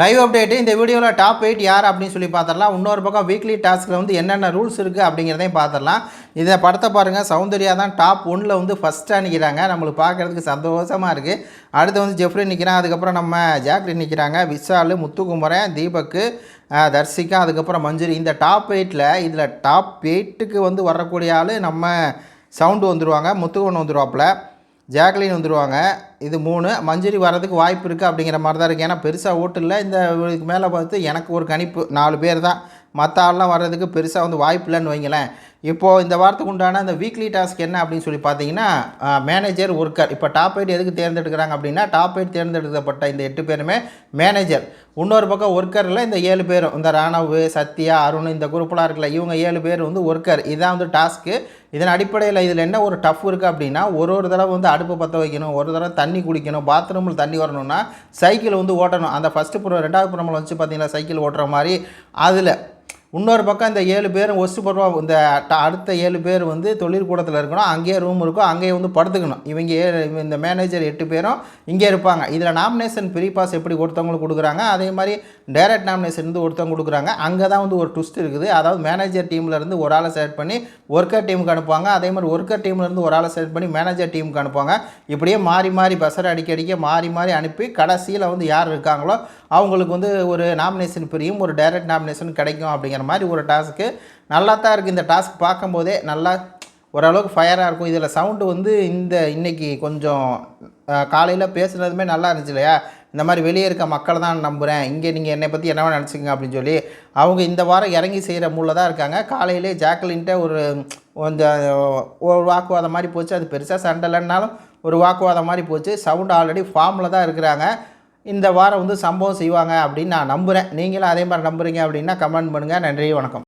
Live update இந்த வீடியோவில் top eight யார் அப்படின்னு சொல்லி பார்த்துடலாம். இன்னொரு பக்கம் வீக்லி டாஸ்கில் வந்து என்னென்ன ரூல்ஸ் இருக்குது அப்படிங்கிறதையும் பார்த்துடலாம். இதை படத்தை பாருங்கள் சௌந்தர்யா தான் டாப் ஒன்னில் வந்து ஃபஸ்ட்டாக நிற்கிறாங்க நம்மளுக்கு பார்க்குறதுக்கு சந்தோஷமாக இருக்குது அடுத்து வந்து ஜெஃப்ரி நிற்கிறான் அதுக்கப்புறம் நம்ம ஜாக்ரி நிற்கிறாங்க விஷால் முத்துக்குமரன் தீபக்கு தர்சிகா அதுக்கப்புறம் மஞ்சுரி. இந்த டாப் எயிட்டில் இதில் டாப் எயிட்டுக்கு வந்து வரக்கூடிய ஆள் நம்ம சவுண்டு வந்துடுவாங்க முத்துக்குமன் வந்துடுவாப்புல ஜாக்லின் வந்துடுவாங்க இது மூணு. மஞ்சரி வர்றதுக்கு வாய்ப்பு இருக்குது அப்படிங்கிற மாதிரி தான் இருக்குது ஏன்னா பெருசாக ஓட்டு இல்லை இந்த இதுக்கு மேலே பார்த்து எனக்கு ஒரு கணிப்பு. நாலு பேர் தான். மற்ற ஆள்லாம் வர்றதுக்கு பெருசாக வந்து வாய்ப்பு இல்லைன்னு வைங்களேன். இப்போது இந்த வாரத்துக்கு உண்டான அந்த வீக்லி டாஸ்க் என்ன அப்படின்னு சொல்லி பார்த்தீங்கன்னா மேனேஜர் ஒர்க்கர் இப்போ டாப் எயிட் எதுக்கு தேர்ந்தெடுக்கிறாங்க அப்படின்னா டாப் எயிட் தேர்ந்தெடுக்கப்பட்ட இந்த எட்டு பேருமே மேனேஜர் இன்னொரு பக்கம் ஒர்க்கரில் இந்த ஏழு பேரும் இந்த ராணவ் சத்யா அருண் இந்த குரூப்பெலாம் இருக்குல்ல இவங்க ஏழு பேர் வந்து ஒர்க்கர் இதான் வந்து டாஸ்க்கு இதன் அடிப்படையில் இதில் என்ன ஒரு டஃப் இருக்குது அப்படின்னா ஒரு ஒரு தடவை வந்து அடுப்பு பற்ற வைக்கணும். ஒரு தடவை தண்ணி தண்ணி குடிக்கணும் பாத்ரூமில் தண்ணி வரணும்னா சைக்கிள் வந்து ஓட்டணும். அந்த ஃபஸ்ட்டு புறம் ரெண்டாவது புறமில் வச்சு பார்த்தீங்கன்னா சைக்கிள் ஓட்டுற மாதிரி அதில் இன்னொரு பக்கம் இந்த ஏழு பேரும் ஒஸ்ட் பருவம் இந்த அடுத்த ஏழு பேர் வந்து தொழிற்கூடத்தில் இருக்கணும். அங்கேயே ரூம் இருக்கும். அங்கேயே வந்து படுத்துக்கணும். இவங்க ஏழு இந்த மேனேஜர் எட்டு பேரும் இங்கே இருப்பாங்க. இதில் நாமினேஷன் ஃப்ரீ பாஸ் எப்படி ஒருத்தவங்களுக்கு கொடுக்குறாங்க? அதே மாதிரி டைரக்ட் நாமினேஷன் வந்து ஒருத்தவங்க கொடுக்குறாங்க. அங்கே தான் வந்து ஒரு ட்விஸ்ட் இருக்குது. அதாவது மேனேஜர் டீமில் இருந்து ஒரு ஆளை செலக்ட் பண்ணி ஒர்க்கர் டீமுக்கு அனுப்புவாங்க. அதே மாதிரி ஒர்க்கர் டீம்லேருந்து ஒரு ஆளை செலக்ட் பண்ணி மேனேஜர் டீமுக்கு அனுப்புவாங்க. இப்படியே மாறி மாறி பஸ்ஸரை அடிக்க அடிக்க மாறி மாறி அனுப்பி கடைசியில் வந்து யார் இருக்காங்களோ அவங்களுக்கு வந்து ஒரு நாமினேஷன் பிரியும் ஒரு டைரக்ட் நாமினேஷன் கிடைக்கும் அப்படிங்கிற மாதிரி ஒரு டாஸ்க்கு நல்லா தான் இருக்குது இந்த டாஸ்க் பார்க்கும்போதே நல்லா ஓரளவுக்கு ஃபயராக இருக்கும். இதில் சவுண்டு வந்து இந்த இன்றைக்கி கொஞ்சம் காலையில் பேசுனதுமே நல்லா இருந்துச்சு இல்லையா? இந்த மாதிரி வெளியே இருக்க மக்களை தான் நம்புகிறேன் இங்கே நீங்கள் என்னை பற்றி என்னவோ நினச்சிங்க அப்படின்னு சொல்லி அவங்க இந்த வாரம் இறங்கி செய்கிற மூலில் தான் இருக்காங்க. காலையிலே ஜாக்லின்ட்ட ஒரு அந்த ஒரு வாக்குவாதம் மாதிரி போச்சு. அது பெருசாக சண்டை இல்லைன்னாலும் ஒரு வாக்குவாதம் மாதிரி போச்சு. சவுண்டு ஆல்ரெடி ஃபார்மில் தான் இருக்கிறாங்க. இந்த வாரம் வந்து சம்பவம் செய்வாங்க அப்படின்னு நான் நம்புகிறேன் நீங்களும் அதே மாதிரி நம்புறீங்க அப்படின்னா கமெண்ட் பண்ணுங்கள் நன்றி வணக்கம்.